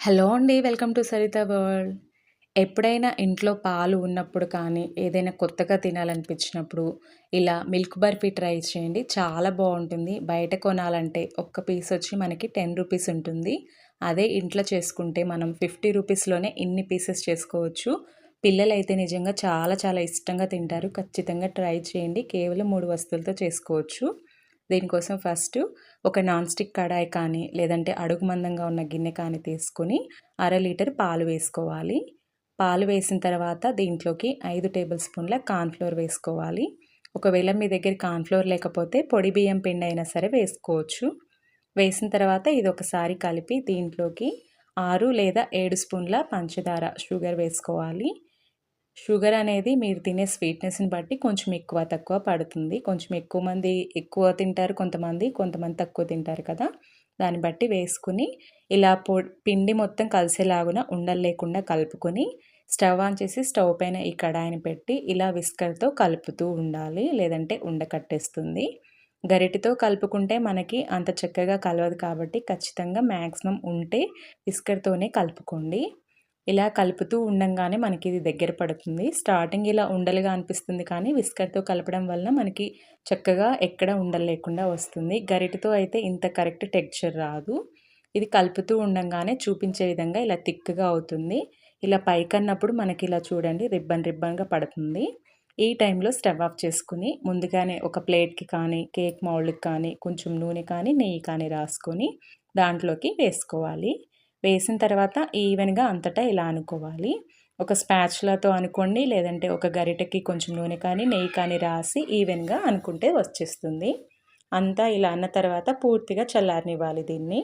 Hello అండి welcome to Saritha world. ఎప్పుడైనా ఇంట్లో పాలు ఉన్నప్పుడు కానీ ఏదైనా కొత్తగా తినాలనిపించినప్పుడు ఇలా మిల్క్ బర్ఫీ ట్రై చేయండి. చాలా బాగుంటుంది. బయట కొనాలంటే ఒక్క పీస్ వచ్చి మనకి టెన్ రూపీస్ ఉంటుంది. అదే ఇంట్లో చేసుకుంటే మనం ఫిఫ్టీ రూపీస్లోనే ఇన్ని పీసెస్ చేసుకోవచ్చు. పిల్లలైతే నిజంగా చాలా చాలా ఇష్టంగా తింటారు. ఖచ్చితంగా ట్రై చేయండి. కేవలం మూడు వస్తువులతో చేసుకోవచ్చు. దీనికోసం ఫస్ట్ ఒక నాన్ స్టిక్ కడాయి కానీ లేదంటే అడుగు మందంగా ఉన్న గిన్నె కానీ తీసుకొని అర లీటర్ పాలు వేసుకోవాలి. పాలు వేసిన తర్వాత దీంట్లోకి ఐదు టేబుల్ స్పూన్ల కార్న్ఫ్లోర్ వేసుకోవాలి. ఒకవేళ మీ దగ్గర కార్న్ఫ్లోర్ లేకపోతే పొడి బియ్యం పిండి అయినా సరే వేసుకోవచ్చు. వేసిన తర్వాత ఇది ఒకసారి కలిపి దీంట్లోకి ఆరు లేదా ఏడు స్పూన్ల పంచదార షుగర్ వేసుకోవాలి. షుగర్ అనేది మీరు తినే స్వీట్నెస్ని బట్టి కొంచెం ఎక్కువ తక్కువ పడుతుంది. కొంచెం ఎక్కువ మంది ఎక్కువ తింటారు కొంతమంది కొంతమంది తక్కువ తింటారు కదా. దాన్ని బట్టి వేసుకుని ఇలా పొ పిండి మొత్తం కలిసేలాగున ఉండలు లేకుండా కలుపుకొని స్టవ్ ఆన్ చేసి స్టవ్ పైన ఈ కడాయిని పెట్టి ఇలా విస్కర్తో కలుపుతూ ఉండాలి. లేదంటే ఉండకట్టేస్తుంది గరిటితో కలుపుకుంటే మనకి అంత చక్కగా కలవదు కాబట్టి ఖచ్చితంగా మ్యాక్సిమం ఉంటే విస్కర్తోనే కలుపుకోండి. ఇలా కలుపుతూ ఉండంగానే మనకి ఇది దగ్గర పడుతుంది. స్టార్టింగ్ ఇలా ఉండలుగా అనిపిస్తుంది కానీ విస్కర్తో కలపడం వలన మనకి చక్కగా ఎక్కడ ఉండలు లేకుండా వస్తుంది. గరిటతో అయితే ఇంత కరెక్ట్ టెక్చర్ రాదు. ఇది కలుపుతూ ఉండంగానే చూపించే విధంగా ఇలా థిక్గా అవుతుంది. ఇలా పైకన్నప్పుడు మనకి ఇలా చూడండి రిబ్బన్ రిబ్బన్గా పడుతుంది. ఈ టైంలో స్టవ్ ఆఫ్ చేసుకుని ముందుగానే ఒక ప్లేట్కి కానీ కేక్ మౌల్డ్కి కానీ కొంచెం నూనె కానీ నెయ్యి కానీ రాసుకొని దాంట్లోకి వేసుకోవాలి. వేసిన తర్వాత ఈవెన్గా అంతటా ఇలా అనుకోవాలి. ఒక స్పాచ్లతో అనుకోండి లేదంటే ఒక గరిటెకి కొంచెం నూనె కానీ నెయ్యి కానీ రాసి ఈవెన్గా అనుకుంటే వచ్చేస్తుంది. అంతా ఇలా అన్న తర్వాత పూర్తిగా చల్లారనివ్వాలి దీన్ని.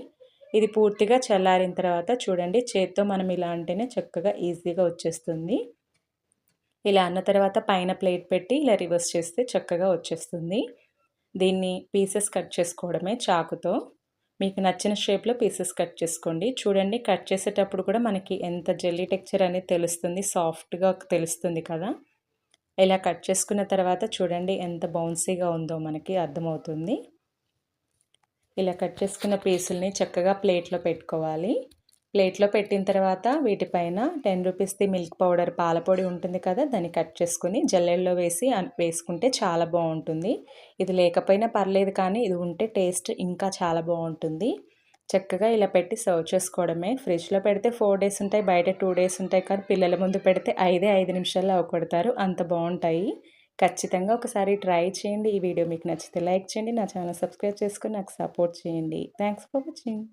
ఇది పూర్తిగా చల్లారిన తర్వాత చూడండి చేత్తో మనం ఇలా అంటేనే చక్కగా ఈజీగా వచ్చేస్తుంది. ఇలా అన్న తర్వాత పైన ప్లేట్ పెట్టి ఇలా రివర్స్ చేస్తే చక్కగా వచ్చేస్తుంది. దీన్ని పీసెస్ కట్ చేసుకోవడమే చాకుతో. మీకు నచ్చిన షేప్లో పీసెస్ కట్ చేసుకోండి. చూడండి కట్ చేసేటప్పుడు కూడా మనకి ఎంత జెల్లీ టెక్చర్ అనేది తెలుస్తుంది. సాఫ్ట్గా తెలుస్తుంది కదా. ఇలా కట్ చేసుకున్న తర్వాత చూడండి ఎంత బౌన్సీగా ఉందో మనకి అర్థమవుతుంది. ఇలా కట్ చేసుకున్న పీసుల్ని చక్కగా ప్లేట్లో పెట్టుకోవాలి. ప్లేట్లో పెట్టిన తర్వాత వీటిపైన టెన్ రూపీస్ది మిల్క్ పౌడర్ పాలపొడి ఉంటుంది కదా దాన్ని కట్ చేసుకుని జల్లెల్లో వేసి వేసుకుంటే చాలా బాగుంటుంది. ఇది లేకపోయినా పర్లేదు కానీ ఇది ఉంటే టేస్ట్ ఇంకా చాలా బాగుంటుంది. చక్కగా ఇలా పెట్టి సర్వ్ చేసుకోవడమే. ఫ్రిడ్జ్లో పెడితే ఫోర్ డేస్ ఉంటాయి బయట టూ డేస్ ఉంటాయి కానీ పిల్లల ముందు పెడితే ఐదే ఐదు నిమిషాల్లో అవకొడతారు అంత బాగుంటాయి. ఖచ్చితంగా ఒకసారి ట్రై చేయండి. ఈ వీడియో మీకు నచ్చితే లైక్ చేయండి. నా ఛానల్ సబ్స్క్రైబ్ చేసుకుని నాకు సపోర్ట్ చేయండి. Thanks for watching.